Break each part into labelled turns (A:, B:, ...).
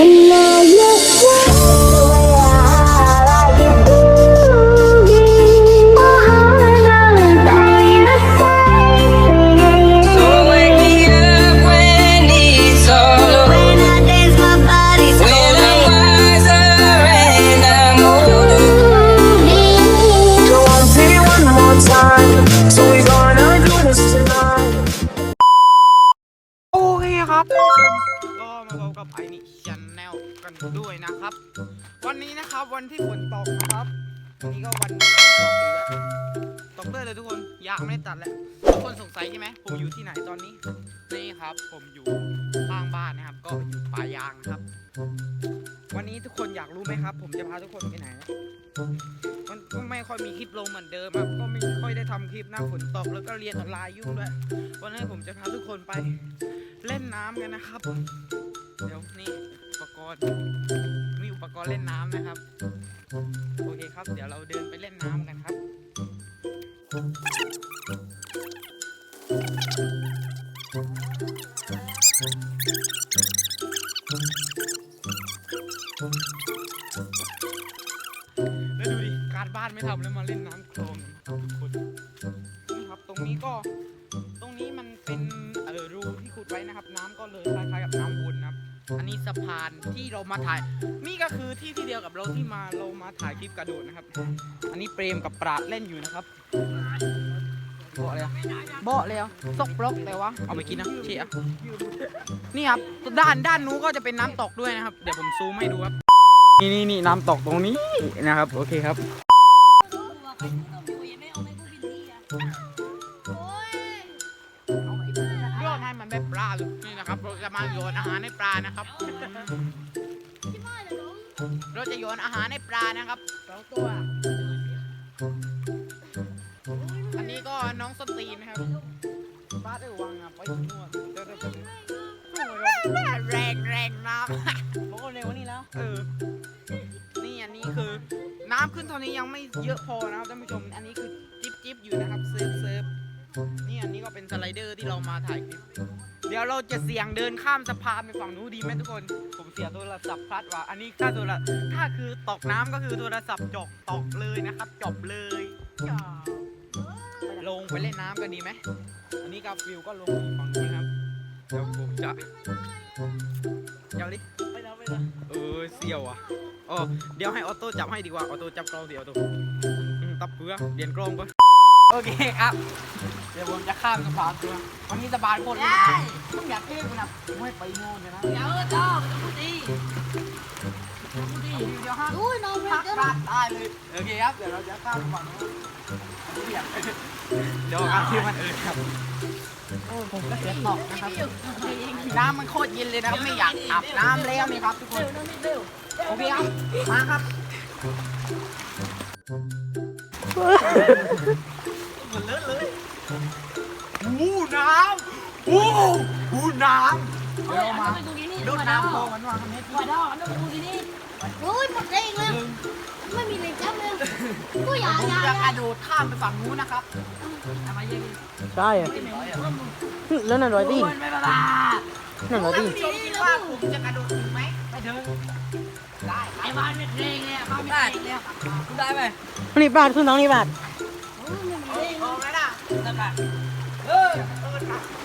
A: Allah ชันแนลกันด้วยนะครับ วันนี้นะครับวันที่ฝนตกนะครับนนี้ก็วันฝนตกอีกแล้วตกเลยเลยทุกคนยางไม่ได้ตัดแล้วทุกคนสงสัยใช่ไหมผมอยู่ที่ไหนตอนนี้นี่ครับ ผมอยู่ข้างบ้านนะครับ ก็อยู่ป่ายางครับ วันนี้ทุกคนอยากรู้ไหมครับ ผมจะพาทุกคนไปไหนมันก็ไม่ค่อยมีคลิปลงเหมือนเดิมครับก็ไม่ค่อยได้ทำคลิปหน้าฝนตกแล้วก็เรียนออนไลน์ยุ่งด้วยวันนี้ผมจะพาทุกคนไปเล่นน้ำกันนะครับ เดี๋ยวนี่ รณ์ มีอุปกรณ์เล่นน้ำนะครับ โอเคครับ เดี๋ยวเราเดินไปเล่นน้ำกันครับ แล้วดูดิการบ้านไม่ทำแล้วมาเล่นน้ำโคลนทุกคนนี่ครับตรงนี้ก็ ตรงนี้มันเป็นเออรูที่ขุดไว้นะครับ น้ำก็เลย สะพานที่เรามาถ่าย นี่ก็คือที่ที่เดียวกับเราที่มาเรามาถ่ายคลิปกระโดดนะครับ อันนี้เปรมกับปราดเล่นอยู่นะครับเบาะเลยอะเบาะเลยอะซกบล็อกเลยวะเอาไปกินนะเชียนี่ครับด้านด้านนู้นก็จะเป็นน้ำตกด้วยนะครับ เดี๋ยวผมซูมให้ดูครับ นี่นี่นี่น้ำตกตรงนี้นะครับ โอเคครับาเลยนี่นะครับเราจะมาโยนอาหารให้ปลานะครับ เราจะโยนอาหารให้ปลานะครับสองตัว อันนี้ก็น้องสตรีนนะครับบ้าได้วางอะไปนวดเดี๋ยวเดี๋ยวเดี๋ยวแรงแรงน้ำบอกเร็วนี่แล้วเออนี่อันนี้คือ น้ำขึ้นเท่านี้ยังไม่เยอะพอนะครับท่านผู้ชม อันนี้คือจิ๊บจิ๊บอยู่นะครับเซิร์ฟเซิร์ฟ นี่อันนี้ก็เป็นสไลเดอร์ที่เรามาถ่ายคลิป เดี๋ยวเราจะเสี่ยงเดินข้ามสะพานไปฝั่งนู้นดีไหมทุกคน ผมเสียโทรศัพท์พลัดว่ะ อันนี้ถ้าโทรถ้าคือตกน้ำก็คือโทรศัพท์จกตกเลยนะครับจบเลยจ้าลงไปเล่นน้ำกันดีไหม อันนี้กับฟิวก็ลงฝั่งนู้นครับเดี๋ยวผมจะเดี๋ยวดิไปแล้วไปแล้วเออเสี่ยวอะอ๋อเดี๋ยวให้ออโต้จับให้ดีกว่า ออโต้จับกล้องดีออโต้ตับเพื่อเรียนกล้องก่อน โอเคครับ เดี๋ยวผมจะข้ามสะพานตัววันนี้สะพานโคตรลื่นมึงอยากเท่กูนะกูให้ไปโน่นเลยนะเดี๋ยวเจ้าพูดดีพูดดีเดี๋ยวห้าม
B: Ui, nó
A: พัก
B: mệt
A: พลา
B: lắm.
A: ดตายเลยโอเคครับเดี๋ยวเราจะข้ามสะพานนู้นเดี๋ยวเดี๋ยวการที่มันเออครับโอ้ผมก็เสียตอกนะครับน้ำมันโคตรเย็นเลยนะครับไม่อยากอาบน้ำแล้วนี่ครับทุกคนโอเคครับมาครับำอู้อู้น้ำเดี๋ยวเรามาโดนน้ำพอมันวางทำให้ที่
B: Ui, một đèn luôn. Mới bị này chấm luôn. Ui,
A: ผม
B: dạ,
A: จะ
B: dạ,
A: กระ
B: dạ.
A: โดดข้ามไปฝั่งนู้นนะครับทำไมยัง
C: ใช่อะแล้วนั่นร้อยตีน
A: ไม่บ้าบ้า
C: นั่นร้อยตีน
A: ชมคิดว่าผมจะกระโดดถึงไหมไม่ถึงได้ไอ้บ้านเป็นเรงเลยบ้านเป็นเรงเลยได้ไหม
C: นี่บาทขึ้นน้องนี่บาท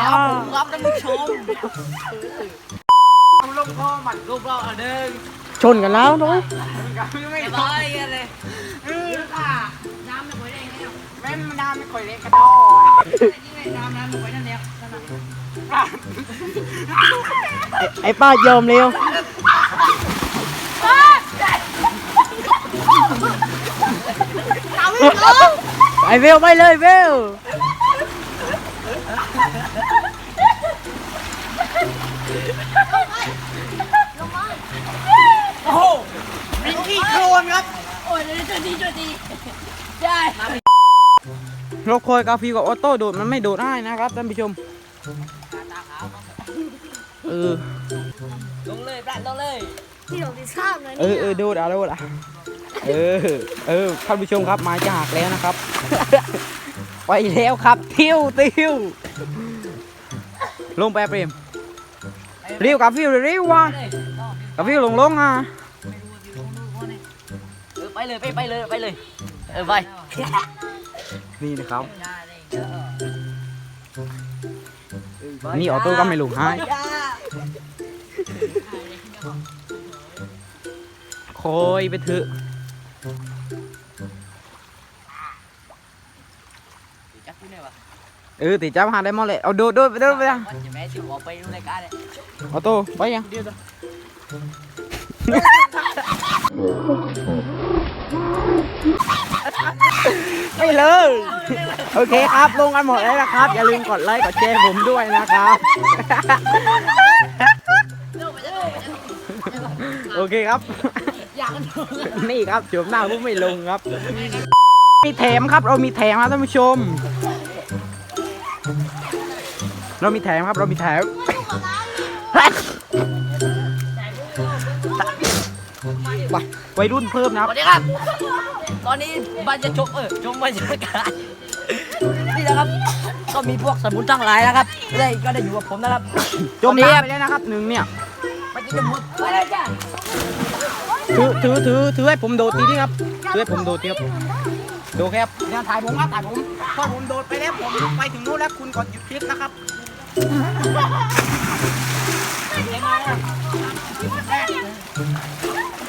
A: เอ๊ะ
C: เอา
A: ลงก็
C: ห
A: โอ้ no
B: Đó, chị đi lông.
A: ครับผมครับท่านผู้ชมเอาลงพ่อหมันรูปเราเอาเด้ง
C: ชนกันแล้วน้อย
A: ไม่ร้อยเลยเออค่ะน้ำไม่ค่อยแรงแล้วแม่น้ำไม่ค่อยแรงกระโดอน้ำน้ำไม่ค่อยนั่นแล้ว
C: ไอ้ป้ายอมเร็ว
B: Tao biết không?
C: ไปเวลไปเลยเวล
B: Lông ơi.
A: โอ้โหมินกี้
B: นครับ
C: โอ้ยเดี๋ยวจุดดีจุดดีได้
A: รถคอยกาฟิวกับออโต้โดดมันไม่โดดได้นะครับท่านผู้ชม เออ
D: ลงเลยปลาลงเลย
C: ที่เราดิข้ามเลย
A: เออเออโดดเอาโดดอะเออ เออท่านผู้ชมครับไม้จะหักแล้วนะครับ ไปแล้วครับติ้วติ้วลงไปเปรมเรียวกาฟิวเร็วว่ะกาฟิวลงลงอะ
D: เออไปเลยไปไปเลยไปเลยเออไป
A: นี่นะครับนี่ออโต้ก็ไม่ลงให้คอยไปเถอะ
D: เอ
A: อติดจับหาได้หมดเลยเอาโดดโดดไปโดดไปยัง
D: วันจะแม่สิบอกไปดูรายการเลย
A: ออโต้ไปยังไม่เลย โอเคครับลงกันหมดแล้วนะครับ อย่าลืมกดไลค์กดแชร์ผมด้วยนะครับ โอเคครับนี่ครับจบหน้าพวกไม่ลงครับ มีแถมครับเรามีแถมครับท่านผู้ชม เรามีแถมครับ เรามีแถมไปวัยรุ่นเพิ่มนะ
D: สวัสดีครับ ตอนนี้บ้านจะชมเออชมบรรยากาศนี่นะครับ ก็มีพวกสมุนทั้งหลายนะครับได้ก็ได้อยู่กับผมนะครับ
A: จมน้ำไปแล้วนะครับหนึ่งเนี่ย
D: ไปกินจมูกไปเลยจ้า
A: ถือถือถือถือให้ผมโดดทีนี้ครับถือให้ผมโดดทีครับโดดครับเนี่ยถ่ายผมครับถ่ายผมพอผมโดดไปแล้วผมไปถึงนู้นแล้วคุณกดหยุดคลิปนะครับ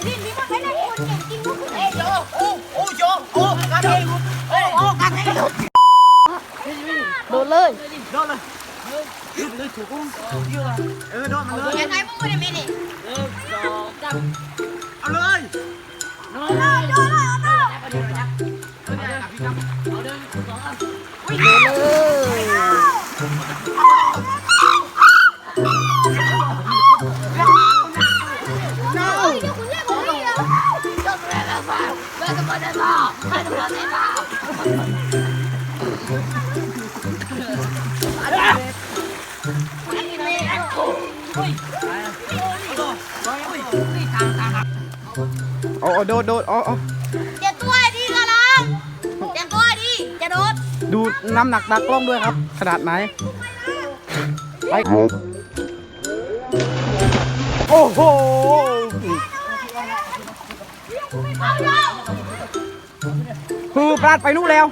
C: นี่นี่มันไม่ได้คนเก่งจริงก็คือเอ้ยโย
B: โอ้โอ้โยโอ้กระเทยโอ้โอ้กระเทย
C: โดนเลย
B: โดนเลยเลยถูกอุ้มเออโดนมาเลย
C: ยังไงมึงไม่ได้ไม่ได้
D: หนึ่งสองสาม
B: เอาเล
D: ป
C: ล่า
A: โอ้โดดโดดอ้โอ้
C: ดูน้ำ
A: หนักตากล้องด้วยครับ ขนาดไหนไปโอ้โหคือพลาดไปนู่นแล้ว